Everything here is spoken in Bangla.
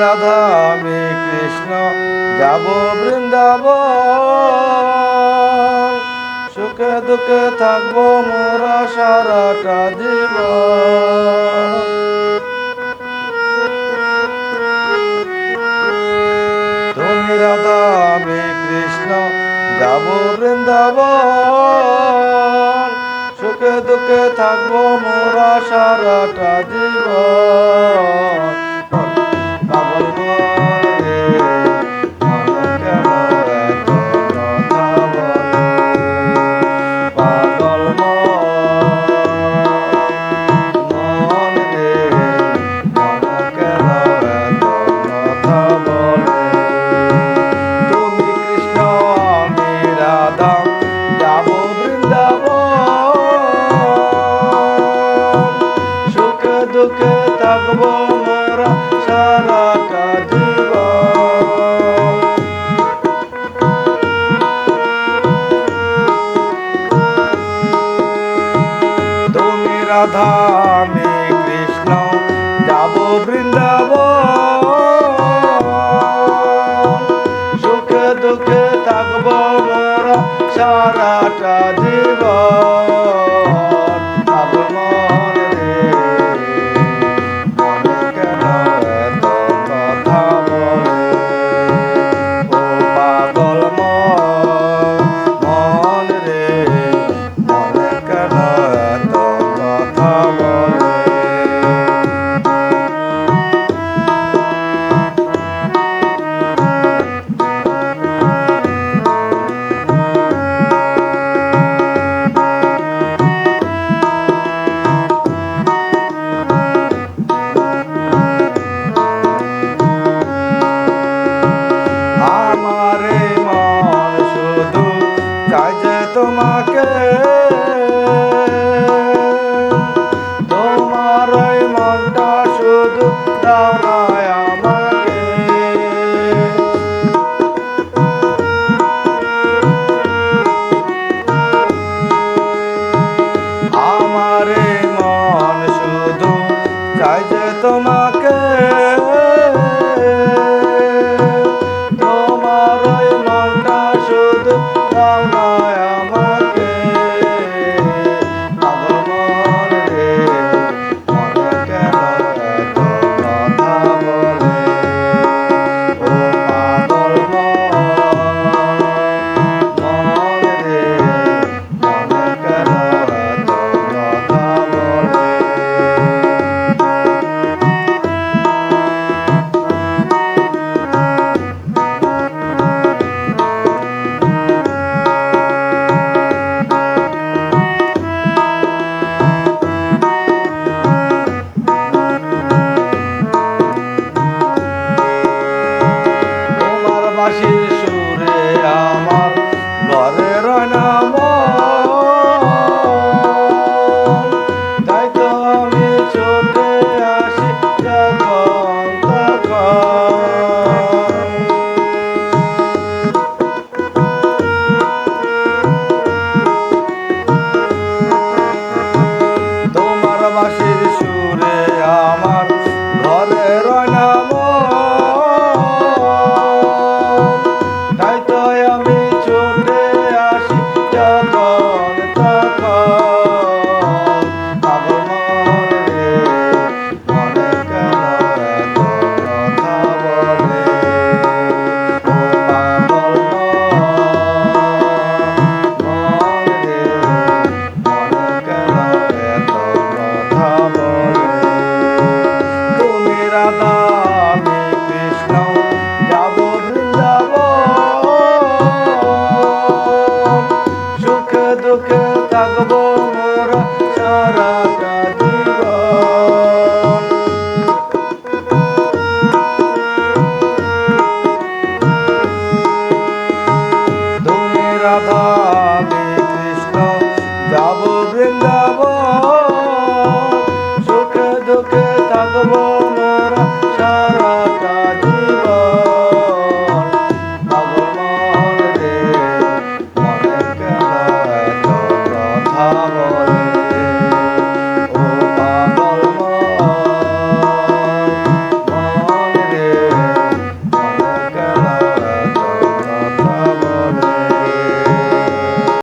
রাধা, আমি কৃষ্ণ, যাব বৃন্দাব সুখে দুঃখে থাকব মোরা সারাটা দিব তুমি রাধা, আমি কৃষ্ণ, যাব বৃন্দাব সুখে দুঃখে থাকব মোরা সারাটা দিব থাকব রাধা আমি কৃষ্ণ যাব বৃন্দাব সুখে দুঃখে থাকব মোরা সারাটা যে তোমাকে ভালোবাসি সুরে আমার হবেন না